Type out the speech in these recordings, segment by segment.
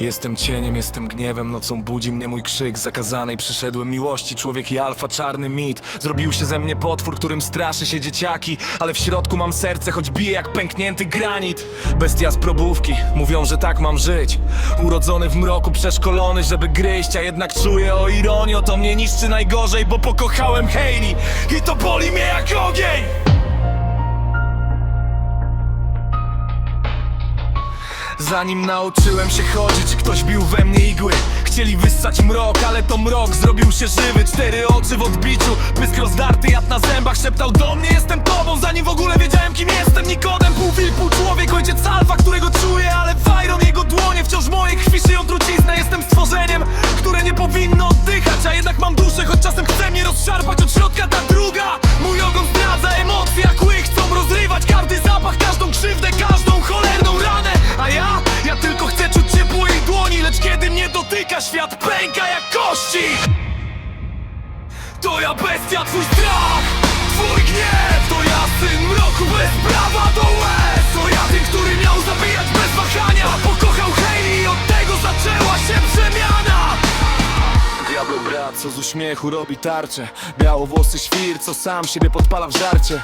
Jestem cieniem, jestem gniewem, nocą budzi mnie mój krzyk. Zakazanej przyszedłem miłości, człowiek i alfa, czarny mit. Zrobił się ze mnie potwór, którym straszy się dzieciaki. Ale w środku mam serce, choć bije jak pęknięty granit. Bestia z probówki, mówią, że tak mam żyć. Urodzony w mroku, przeszkolony, żeby gryźć A jednak czuję o ironii, to mnie niszczy najgorzej Bo pokochałem Hailey i to boli mnie jak ogień Zanim nauczyłem się chodzić, ktoś bił we mnie igły. Chcieli wyssać mrok, ale to mrok zrobił się żywy. Cztery oczy w odbiciu, pysk rozdarty, jad na zębach Szeptał do mnie, jestem tobą, zanim w ogóle wiedziałem kim jestem. Nikodem, pół wilk, pół człowiek, ojciec alfa, którego czuję Ale Byron, jego dłonie, wciąż w mojej krwi szyją trucizna Jestem stworzeniem, które nie powinno oddychać A jednak mam duszę, choć czasem chce mnie rozszarpać Od środka ta To ja bestia, twój strach, twój gniew. To ja syn mroku bez prawa do łez. To ja ten, który miał zabijać bez wahania Pokochał Hailey i od tego zaczęła się przemiana. Diablo brat, co z uśmiechu robi tarczę. Białowłosy świr, co sam siebie podpala w żarcie.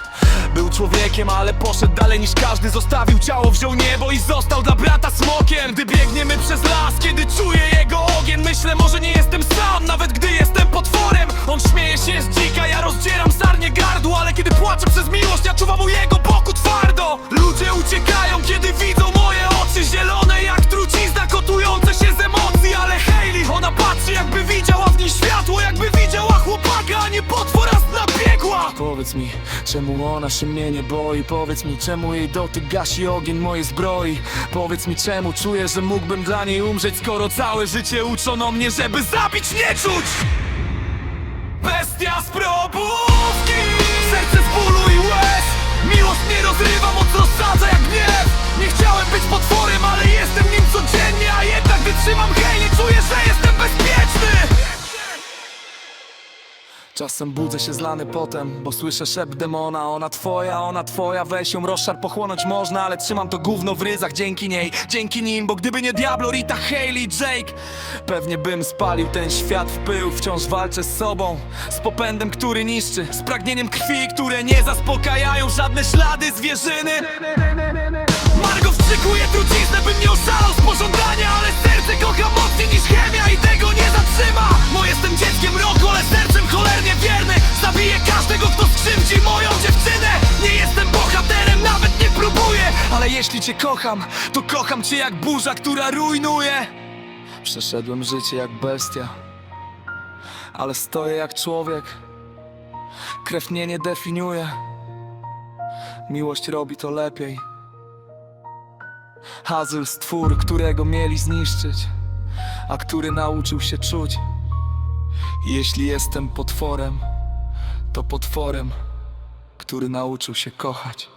Był człowiekiem, ale poszedł dalej niż każdy. Zostawił ciało, wziął niebo i został dla brata smokiem. Gdy biegniemy przez las, kiedy czuję jego ogień Myślę, miłość, ja czuwam u jego boku twardo. Ludzie uciekają, kiedy widzą moje oczy Zielone jak trucizna, kotujące się z emocji. Ale Hailey, ona patrzy jakby widziała w niej światło Jakby widziała chłopaka, a nie potwora z nabiegła. Powiedz mi, czemu ona się mnie nie boi? Powiedz mi, czemu jej dotyk gasi ogień mojej zbroi? Powiedz mi, czemu czuję, że mógłbym dla niej umrzeć Skoro całe życie uczono mnie, żeby zabić nie czuć? Bestia z probówki potworem, ale jestem nim codziennie A jednak gdy trzymam Hailey, czuję, że jestem bezpieczny. Czasem budzę się zlany potem, bo słyszę szept demona. Ona twoja, ona twoja, weź ją rozszar pochłonąć można Ale trzymam to gówno w ryzach dzięki niej, dzięki nim Bo gdyby nie Diablo, Rita, Hailey, Jake Pewnie bym spalił ten świat w pył. Wciąż walczę z sobą, z popędem, który niszczy Z pragnieniem krwi, które nie zaspokajają żadne ślady zwierzyny Wstrzykuje truciznę, bym nie oszalał z pożądania Ale serce kocha mocniej niż chemia i tego nie zatrzyma. Bo jestem dzieckiem roku, ale sercem cholernie wierny. Zabiję każdego, kto skrzywdzi moją dziewczynę. Nie jestem bohaterem, nawet nie próbuję. Ale jeśli cię kocham, to kocham cię jak burza, która rujnuje. Przeszedłem życie jak bestia Ale stoję jak człowiek. Krew mnie nie definiuje. Miłość robi to lepiej Hazel stwór, którego mieli zniszczyć, a który nauczył się czuć. Jeśli jestem potworem, to potworem, który nauczył się kochać.